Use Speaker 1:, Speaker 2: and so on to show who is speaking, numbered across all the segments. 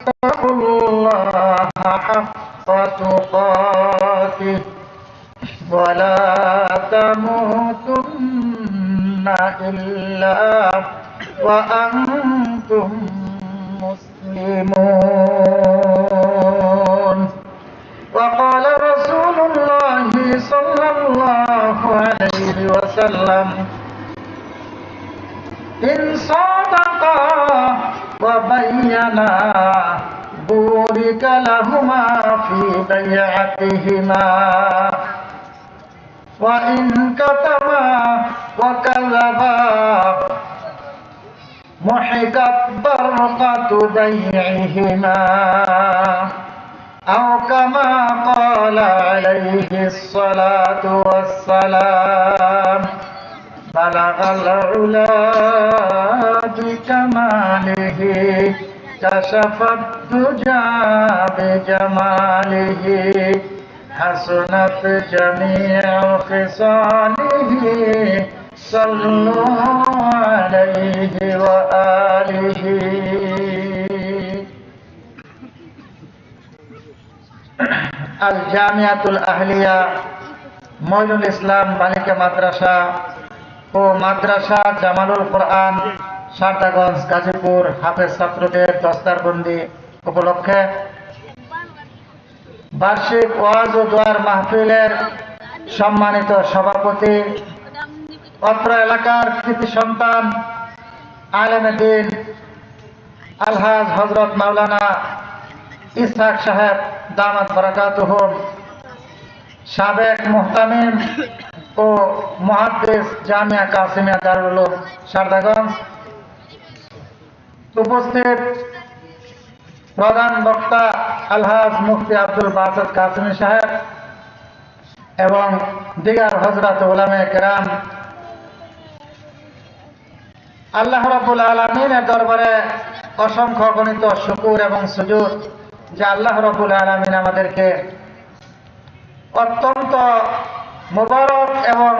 Speaker 1: اتقوا الله حق تقاته ولا تموتن إلا وأنتم مسلمون وقال رسول الله صلى الله عليه وسلم إن صادقا وبينا بورك لهما في بيعتهما. وإن كتما وكذبا محقت برقة بيعهما أو كما قال عليه الصلاة والسلام بلغ العلا بكماله كشف الدجى بجماله حسنت جميع خصاله صلوا عليه وآله আল জামিয়াতুল আহলিয়া মইনুল ইসলাম বালিকা মাদ্রাসা ও মাদ্রাসা জামালুল কোরআন সারদাগঞ্জ, গাজীপুর, হাফেজ ছাত্রদের দস্তারবন্দি উপলক্ষে বার্ষিক ওয়াজ ও দোয়ার মাহফিলের সম্মানিত সভাপতি, অত্র এলাকার কৃতি সন্তান, আলেমে দিন, আলহাজ হজরত মাওলানা ইসহাক সাহেব, দামাত বরাকাতুহুম, সাবেক মুহতামিম ও মহাদ্দেশ জামিয়া কাসিমিয়া দারুল সারদাগঞ্জ। উপস্থিত প্রধান বক্তা আলহাজ মুফতি আব্দুল বাসদ কাসিমি সাহেব এবং দিগার হজরত ওলামে কেরাম। আল্লাহ রাবুল আলমিনের দরবারে অসংখ্য গণিত শুকুর এবং সুজুর যে আল্লাহ রবুল আলমিন আমাদেরকে অত্যন্ত মোবারক এবং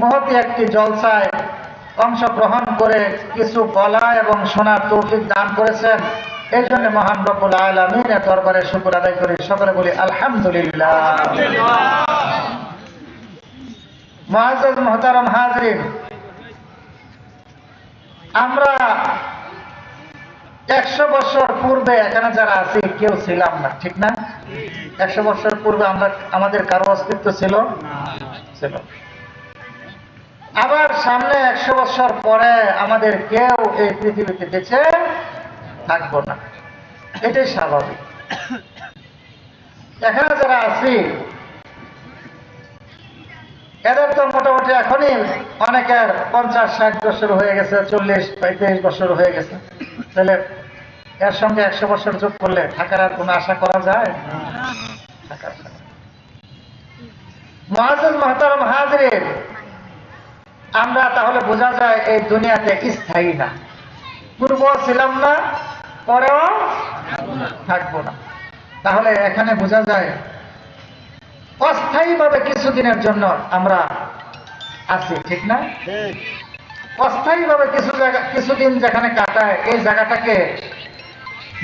Speaker 1: মহতি একটি জলসায় অংশগ্রহণ করে কিছু বলা এবং শোনার তৌফিক দান করেছেন। এই জন্য মহান রবুল আলমিনের দরবারে শুকুর আদায় করি। সকলে বলি আলহামদুলিল্লাহ। মোহতারম হাজরিন, আমরা একশো বছর পূর্বে এখানে যারা আছি, কেউ ছিলাম না, ঠিক না? একশো বছর পূর্বে আমরা, আমাদের কারও অস্তিত্ব ছিল? ছিল। আবার সামনে একশো বছর পরে আমাদের কেউ এই পৃথিবীতে বেঁচে থাকব না। এটাই স্বাভাবিক। এখানে যারা আছি, এদের তো মোটামুটি এখনই অনেকের পঞ্চাশ, ষাট বছর হয়ে গেছে, চল্লিশ, পঁয়ত্রিশ বছর হয়ে গেছে। তাহলে এর সঙ্গে একশো বছর যোগ করলে থাকার আর কোনো আশা করা যায়? থাকার আশা। নেই। আমরা তাহলে বোঝা যায় এই দুনিয়াতে স্থায়ী না। পূর্ব ছিলাম না পরেও থাকব না। তাহলে এখানে বোঝা যায় অস্থায়ীভাবে কিছুদিনের জন্য আমরা আছি ঠিক না? অস্থায়ীভাবে কিছু জায়গা কিছুদিন যেখানে কাটায় এই জায়গাটাকে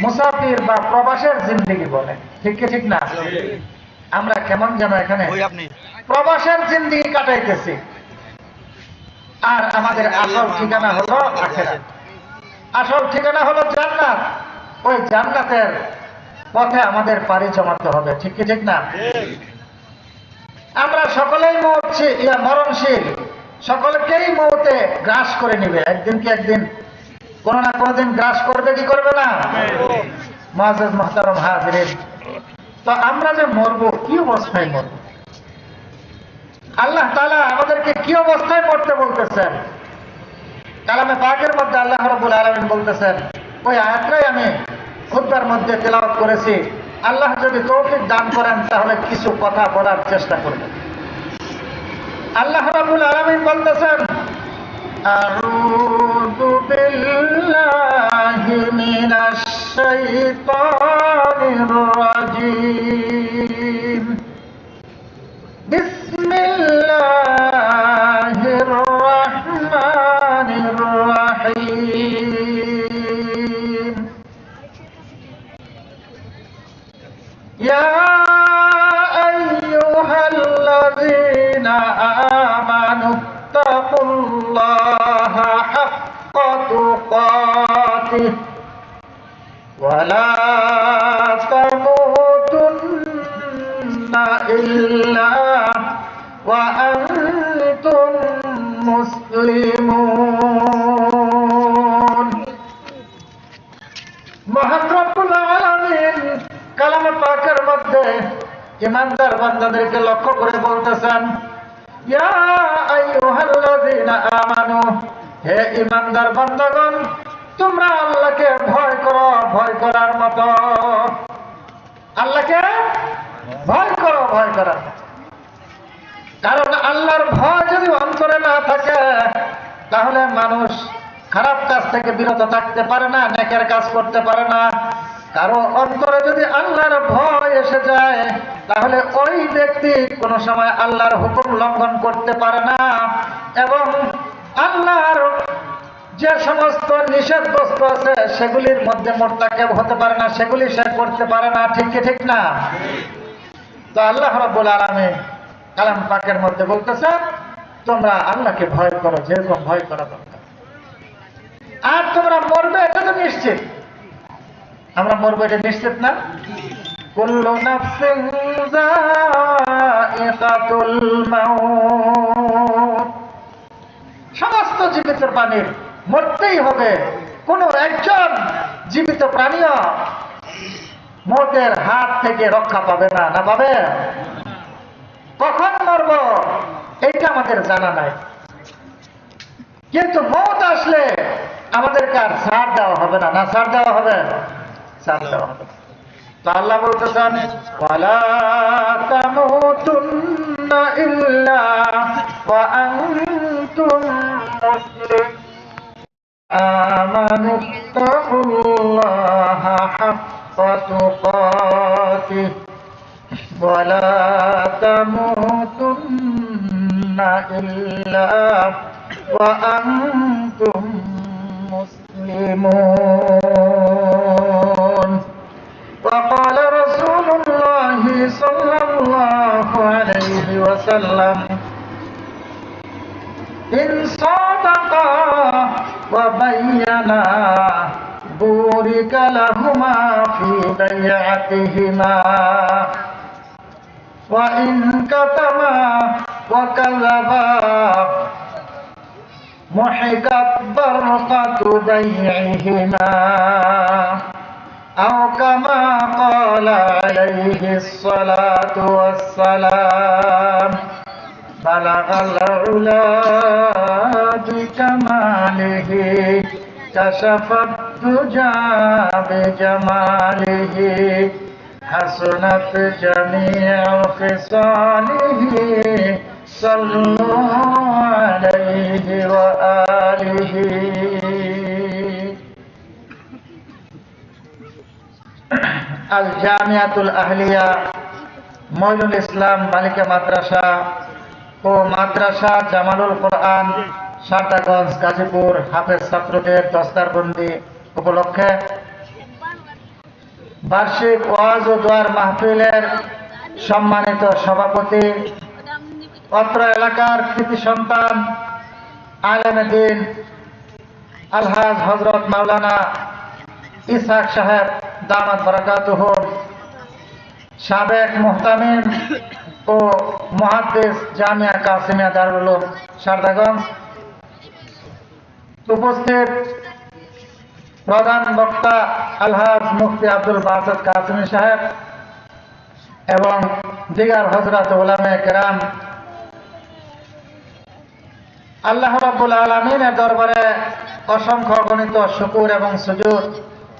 Speaker 1: মুসাফির বা প্রবাসের জিন্দিগি বলে। ঠিক কি ঠিক না? আমরা কেমন যেন এখানে প্রবাসের জিন্দিগি কাটাইতেছি। আর আমাদের আসল ঠিকানা হলো আখেরা আসল ঠিকানা হলো জান্নাত। ওই জান্নাতের পথে আমাদের পাড়ি জমাতে হবে ঠিক কি ঠিক না? আমরা সকলেই মরছি ইয়া মরণশীল। সকলকেই মৌতে গ্রাস করে নিবে। একদিন কি একদিন? কোন না কোনদিন গ্রাস করবে কি করবে না? মহাজাজ মহতারম হাজরিন। তো আমরা যে মরবো কি অবস্থায় মরবো? আল্লাহ তালা আমাদেরকে কি অবস্থায় পড়তে বলতেছেন কালামে পাকের মধ্যে আল্লাহ রবুল আলমিন বলতেছেন ওই আয়াতটাই আমি খুদ্বার মধ্যে তেলাওয়াত করেছি আল্লাহ যদি তৌফিক দান করেন তাহলে কিছু কথা বলার চেষ্টা করবেন আল্লাহ রাবুল আলমিন বলতেছেন أعوذ بالله من الشيطان إلا وأنتم مسلمون মহান রব্বুল আলামিন কালামে পাকের মধ্যে ইমানদার বান্দাদেরকে লক্ষ্য করে বলতেছেন ইয়া আইয়ুহাল্লাযীনা আমানু হে ইমানদার বান্দাগণ তোমরা আল্লাহকে ভয় করো ভয় করার মতো আল্লাহকে ভয় করো, ভয় মতো কারণ আল্লাহর ভয় যদি অন্তরে না থাকে, তাহলে মানুষ খারাপ কাজ থেকে বিরত থাকতে পারে না, নেকের কাজ করতে পারে না। কারও অন্তরে যদি আল্লাহর ভয় এসে যায়, তাহলে ওই ব্যক্তি কোনো সময় আল্লাহর হুকুম লঙ্ঘন করতে পারে না এবং আল্লাহর যে সমস্ত নিষেধ বস্তু আছে, সেগুলির মধ্যে মোট্টাকে হতে পারে না, সেগুলি সে করতে পারে না। ঠিক কি ঠিক না? তো আল্লাহ রব্বুল আলামিন কালাম পাকের মধ্যে বলতেছে তোমরা আল্লাহকে ভয় করো, যেরকম ভয় করা দরকার। আর তোমরা মরবে, এটা তো নিশ্চিত। আমরা মরবো, এটা নিশ্চিত না? সমস্ত জীবিত প্রাণীর মরতেই হবে। কোন একজন জীবিত প্রাণীও মতের হাত থেকে রক্ষা পাবে না না পাবে? কখন মরব? এইটা আমাদের জানা নাই। কিন্তু মত আসলে আমাদেরকে আর ছাড় দেওয়া হবে না। না ছাড় দেওয়া হবে? ছাড় দেওয়া হবে। তো আল্লাহ বলতেছেন, ওয়ালা তামুতুন্না حق تقاته ولا تموتن إلا وأنتم مسلمون. وقال رسول الله صلى الله عليه وسلم إن صدقا وبينا بورك لهما في بيعتهما. وإن كتما وكذبا محقت برقة بيعهما أو كما قال عليه الصلاة والسلام بلغ العلا بكماله كشف যাবে জামালিহি হে জামিআল খিসালিহি সাল্লু হে আল জামিয়াতুল আহলিয়া মইনুল ইসলাম বালিকা মাদ্রাসা ও মাদ্রাসা জামালুল কোরআন সাতাগঞ্জ গাজীপুর, হাফেজ ছাত্রদের দস্তারবন্দি। উপলক্ষে বার্ষিক ওয়াজ ও দোয়ার মাহফিলের সম্মানিত সভাপতি, অত্র এলাকার কৃতি সন্তান, আলেমে দিন, আলহাজ হজরত মাওলানা ইসাক সাহেব দামাত বরাকাতুহ, সাবেক মুহতামিম ও মহাদ্দেশ জামিয়া কাসিমিয়া দারুল সারদাগঞ্জ। উপস্থিত প্রধান বক্তা আলহাজ মুফতি আব্দুল বাসাদ কাসিমি সাহেব এবং দিগার হজরত ওলামে কেরাম। আল্লাহ রাব্বুল আলমিনের দরবারে অসংখ্য গণিত শুকুর এবং সুজুর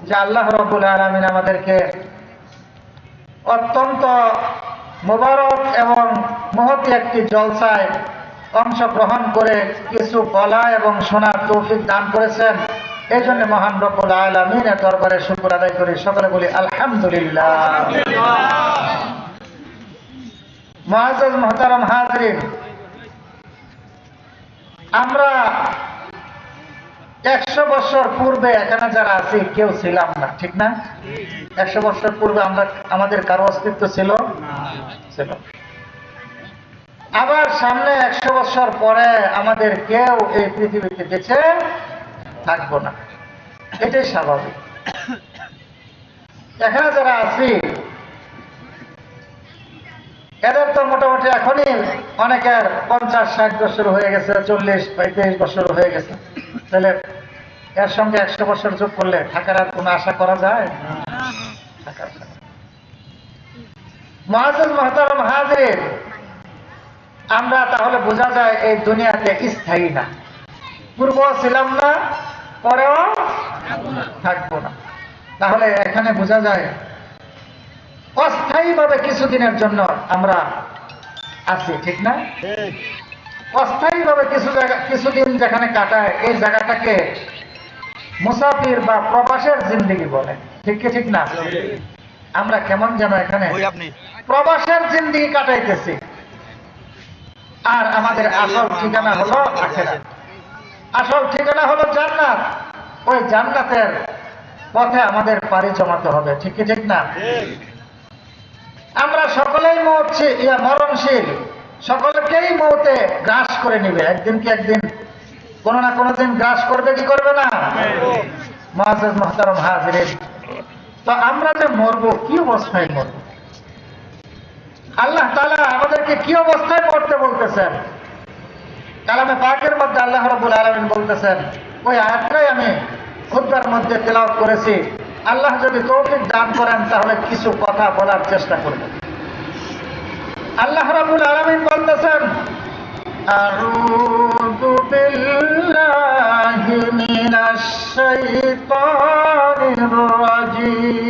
Speaker 1: যে আল্লাহ রব্বুল আলমিন আমাদেরকে অত্যন্ত মোবারক এবং মহতি একটি জলসায় অংশগ্রহণ করে কিছু বলা এবং শোনার তৌফিক দান করেছেন। এই জন্য মহান রব্বুল আলমিনের দরবারে শুকুর আদায় করি। সকলে বলি, আলহামদুলিল্লাহ। মহাজ মহতারম হাজরিন, আমরা একশো বছর পূর্বে এখানে যারা আছি, কেউ ছিলাম না, ঠিক না? একশো বছর পূর্বে আমরা, আমাদের কারও অস্তিত্ব ছিল? ছিল। আবার সামনে একশো বছর পরে আমাদের কেউ এই পৃথিবীতে বেঁচে থাকব না। এটাই স্বাভাবিক। এখানে যারা আছি, এদের তো মোটামুটি এখনই অনেকের পঞ্চাশ, ষাট বছর হয়ে গেছে, চল্লিশ পঁয়ত্রিশ বছর হয়ে গেছে। তাহলে এর সঙ্গে একশো বছর যোগ করলে থাকার আর কোনো আশা করা যায়? মহাজুল মহতারম হাজির। আমরা তাহলে বোঝা যায় এই দুনিয়াতে স্থায়ী না। পূর্ব ছিলাম না পরেও থাকব না। তাহলে এখানে বোঝা যায় অস্থায়ীভাবে কিছুদিনের জন্য আমরা আছি ঠিক না? অস্থায়ীভাবে কিছু জায়গা কিছুদিন যেখানে কাটায় এই জায়গাটাকে মুসাফির বা প্রবাসের জিন্দিগি বলে। ঠিক কি ঠিক না? আমরা কেমন যেন এখানে প্রবাসের জিন্দিগি কাটাইতেছি। আর আমাদের আসল ঠিকানা হলো আখেরা আসল ঠিকানা হলো জান্নাত। ওই জান্নাতের পথে আমাদের পাড়ি জমাতে হবে, ঠিক ঠিক না? আমরা সকলেই মরছি, ইয়া মরণশীল। সকলকেই মৌতে গ্রাস করে নিবে। একদিন কি একদিন? কোনো না কোনো দিন গ্রাস করবে, কি করবে না? মহাজ মহতারম হাজির তো আমরা যে মরবো, কি অবস্থায় মরবো? আল্লাহ তালা আমাদেরকে কি অবস্থায় পড়তে বলতেছেন? কালামে পাকের মধ্যে আল্লাহ রবুল আলমিন বলতেছেন ওই আয়াতটাই আমি খুদ্বার মধ্যে তেলাওয়াত করেছি আল্লাহ যদি তৌফিক দান করেন তাহলে কিছু কথা বলার চেষ্টা করব আল্লাহ রাবুল আলমিন বলতেছেন أعوذ بالله من الشيطان الرجيم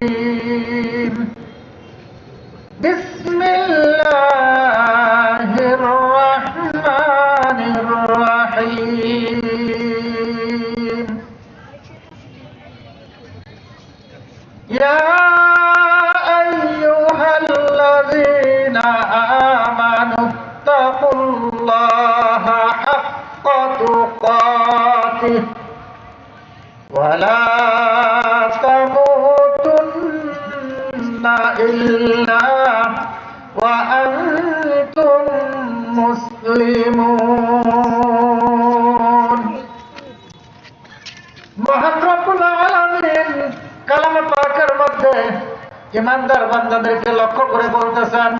Speaker 1: বান্দাদেরকে লক্ষ্য করে বলতেছেন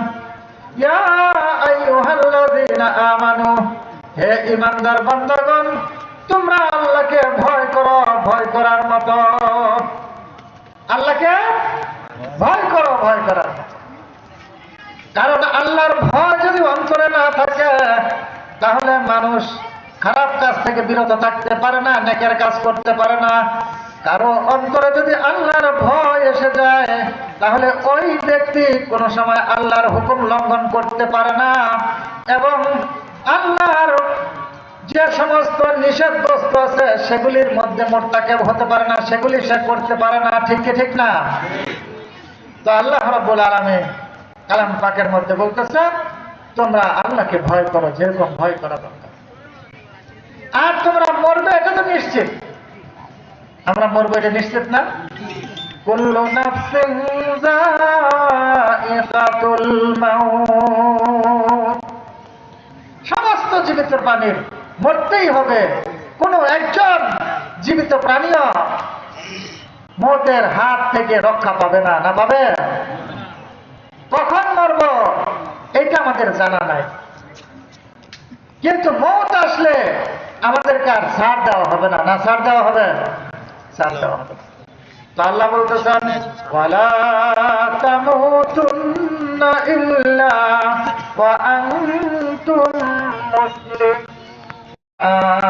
Speaker 1: হে ইমানদার বান্দাগণ, তোমরা আল্লাহকে ভয় করো, ভয় করার মতো। আল্লাহকে ভয় করো, ভয় করার কারণ আল্লাহর ভয় যদি অন্তরে না থাকে, তাহলে মানুষ খারাপ কাজ থেকে বিরত থাকতে পারে না, নেকের কাজ করতে পারে না। কারও অন্তরে যদি আল্লাহর ভয় এসে যায়, তাহলে ওই ব্যক্তি কোনো সময় আল্লাহর হুকুম লঙ্ঘন করতে পারে না এবং আল্লাহর যে সমস্ত নিষেধ বস্তু আছে, সেগুলির মধ্যে মোট্টাকে হতে পারে না, সেগুলি সে করতে পারে না। ঠিক কি ঠিক না? তো আল্লাহ রাব্বুল আলামিন কালাম পাকের মধ্যে বলতেছে, তোমরা আল্লাহকে ভয় করো, যেরকম ভয় করা আর তোমরা মরবে, এটা তো নিশ্চিত। আমরা মরবো, এটা নিশ্চিত না? কুল্লু নাফসিন যায়িকাতুল মাউত। সমস্ত জীবিত প্রাণীর মরতেই হবে। কোনো একজন জীবিত প্রাণীও মতের হাত থেকে রক্ষা পাবে না না পাবে? কখন মরব, এটা আমাদের জানা নাই। কিন্তু মত আসলে আমাদেরকে আর ছাড় দেওয়া হবে না না ছাড় দেওয়া হবে ছাড় দেওয়া হবে না। তো আল্লাহ বলতেছেন ওয়ালা তামুতুন্না ইল্লা ওয়া আনতুম মুসলিম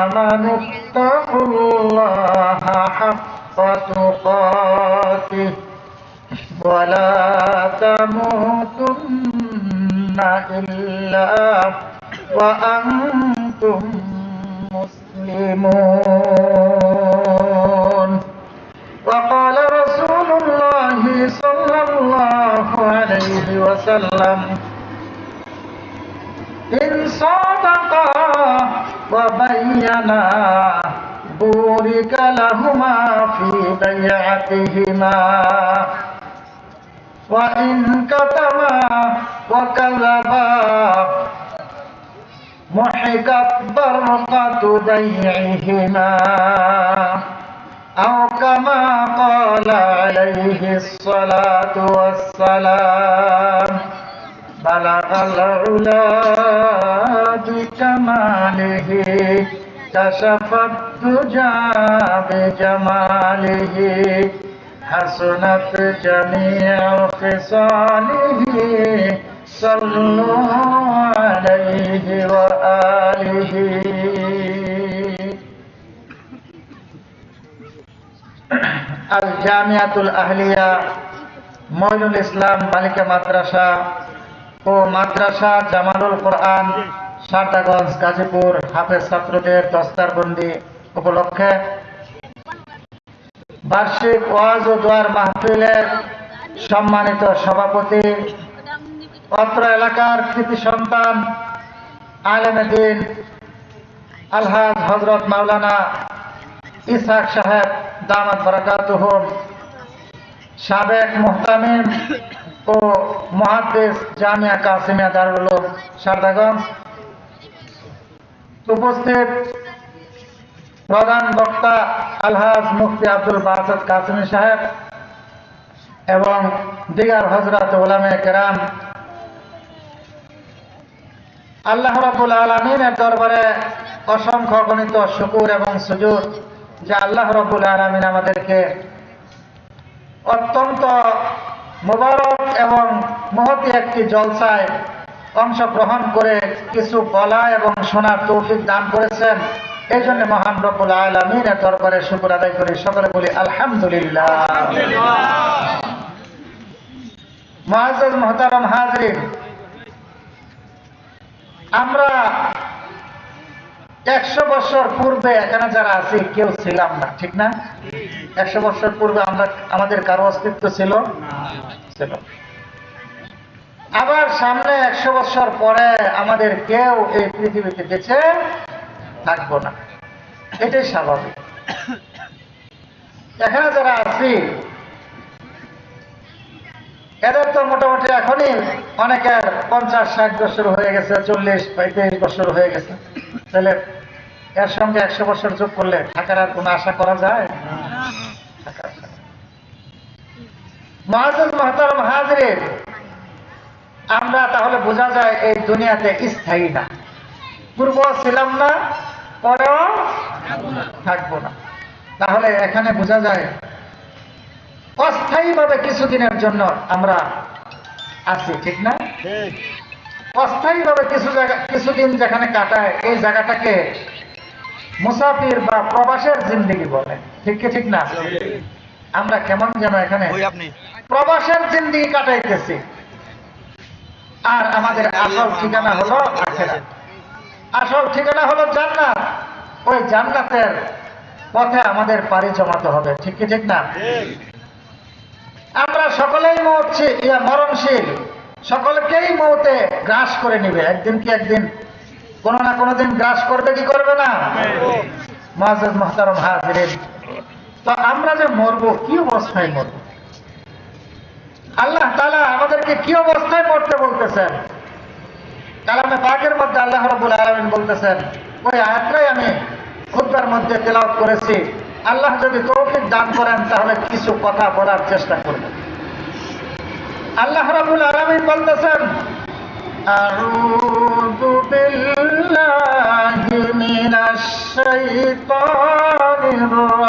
Speaker 1: آمنوا اتقوا الله حق تقاته ولا تموتن إلا وأنتم مسلمون وقال رسول الله صلى الله عليه وسلم إن صادقا وبينا بورك لهما في بيعتهما وإن كتما وكذبا برقة بيعهما أو كما أفضل عليه الصلاة والسلام بلغ العلا بكماله كشف الدجى بجماله حسنت جميع خصاله صلوا عليه وآله আল জামিয়াতুল আহলিয়া মইনুল ইসলাম বালিকা মাদ্রাসা ও মাদ্রাসা জামালুল কোরআন সারদাগঞ্জ গাজীপুর হাফেজ ছাত্রদের দস্তারবন্দি উপলক্ষে বার্ষিক ওয়াজ ও দোয়ার মাহফিলের সম্মানিত সভাপতি অত্র এলাকার কৃতি সন্তান আলমেদিন আলহাজ হজরত মাওলানা ইসাক সাহেব দামাত বরাকাতুহুম সাবেক মুহতামিম ও মহাদ্দেশ জামিয়া কাসিমিয়া দারুল সারদাগঞ্জ। উপস্থিত প্রধান বক্তা আলহাজ মুফতি আব্দুল বাসাদ কাসিমি সাহেব এবং দিগার হজরত ওলামে কেরাম আল্লাহ রাবুল আলমিনের দরবারে অসংখ্য গণিত শুকুর এবং সুজুর যে আল্লাহ রব্বুল আলমিন আমাদেরকে অত্যন্ত মোবারক এবং মহতি একটি জলসায় অংশগ্রহণ করে কিছু বলা এবং শোনার তৌফিক দান করেছেন। এই জন্য মহান রব্বুল আলমিনের দরবারে শুকুর আদায় করি। সকলে বলি আলহামদুলিল্লাহ। মহাজ মহতারম হাজরিন আমরা একশো বছর পূর্বে এখানে যারা আছি, কেউ ছিলাম না, ঠিক না? একশো বছর পূর্বে আমরা, আমাদের কারও অস্তিত্ব ছিল? ছিল। আবার সামনে একশো বছর পরে আমাদের কেউ এই পৃথিবীতে বেঁচে থাকব না। এটাই স্বাভাবিক। এখানে যারা আছি এদের তো মোটামুটি এখনই অনেকের পঞ্চাশ, ষাট বছর হয়ে গেছে, চল্লিশ পঁয়ত্রিশ বছর হয়ে গেছে। তাহলে এর সঙ্গে একশো বছর যোগ করলে থাকার আর কোনো আশা করা যায়। মহাজুল মহতরম হাজরিন আমরা তাহলে বোঝা যায় এই দুনিয়াতে স্থায়ী না। পূর্ব ছিলাম না, পরেও থাকব না। তাহলে এখানে বোঝা যায় অস্থায়ীভাবে কিছুদিনের জন্য আমরা আছি ঠিক না? অস্থায়ীভাবে কিছু জায়গা কিছুদিন যেখানে কাটায় এই জায়গাটাকে মুসাফির বা প্রবাসের জিন্দিগি বলে। ঠিক কি ঠিক না? আমরা কেমন যেন এখানে প্রবাসের জিন্দিগি কাটাইতেছি। আর আমাদের আসল ঠিকানা হলো আখেরা আসল ঠিকানা হলো জান্নাত। ওই জান্নাতের পথে আমাদের পাড়ি জমাতে হবে। ঠিক কি ঠিক না? আমরা সকলেই মরছি, ইয়া মরণশীল। সকলকেই মৌতে গ্রাস করে নিবে। একদিন কি একদিন? কোনো না কোনো দিন গ্রাস করবে, কি করবে না? মহাজ মহতারম হাজির তো আমরা যে মরবো, কি অবস্থায় মরবো? আল্লাহ তালা আমাদেরকে কি অবস্থায় মরতে বলতেছেন? কালামে পাকের মধ্যে আল্লাহ রবুল আলমিন বলতেছেন, ওই আয়াতটাই আমি খুদ্ার মধ্যে তেলাওয়াত করেছি। আল্লাহ যদি তৌফিক দান করেন তাহলে কিছু কথা বলার চেষ্টা করবেন আল্লাহ রাবুল আলমিন বলতেছেন أعوذ بالله من الشيطان الرجيم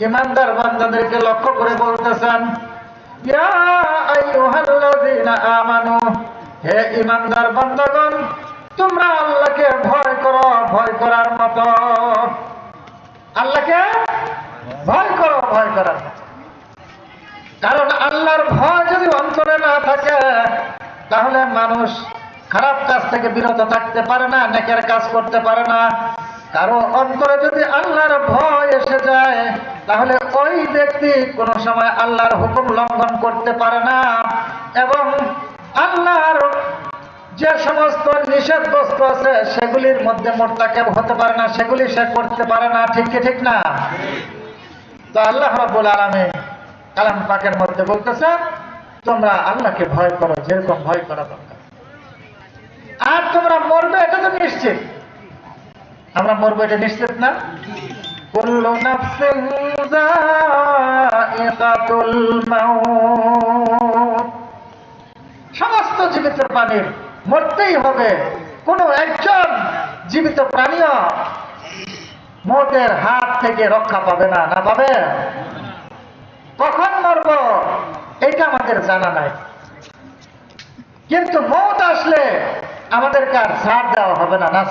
Speaker 1: ইমানদার বান্দাদেরকে লক্ষ্য করে বলতেছেন হে ইমানদার বান্দাগণ, তোমরা আল্লাহকে ভয় করো, ভয় করার মতো আল্লাহকে ভয় করো, ভয় করার। কারণ আল্লাহর ভয় যদি অন্তরে না থাকে, তাহলে মানুষ খারাপ কাজ থেকে বিরত থাকতে পারে না, নেকের কাজ করতে পারে না কারও অন্তরে যদি আল্লাহর ভয় এসে যায় তাহলে ওই ব্যক্তি কোনো সময় আল্লাহর হুকুম লঙ্ঘন করতে পারে না। এবং আল্লাহর যে সমস্ত নিষেধ বস্তু আছে, সেগুলির মধ্যে মোট্টাকেব হতে পারে না, সেগুলি সে করতে পারে না। ঠিক কি ঠিক না? তো আল্লাহ রাব্বুল আলামিন কালাম পাকের মধ্যে বলতেছে, তোমরা আল্লাহকে ভয় করো, যেরকম ভয় করা দরকার। আর তোমরা মরবে, এটা তো নিশ্চিত। আমরা মরবো, এটা নিশ্চিত না? কুল্লু নাফসিন যায়িকাতুল মাউত সমস্ত জীবিত প্রাণীর মরতেই হবে। কোনো একজন জীবিত প্রাণীও মতের হাত থেকে রক্ষা পাবে না না পাবে? কখন মরব? এটা আমাদের জানা নাই। কিন্তু মত আসলে আমাদেরকে আর ছাড় দেওয়া হবে না না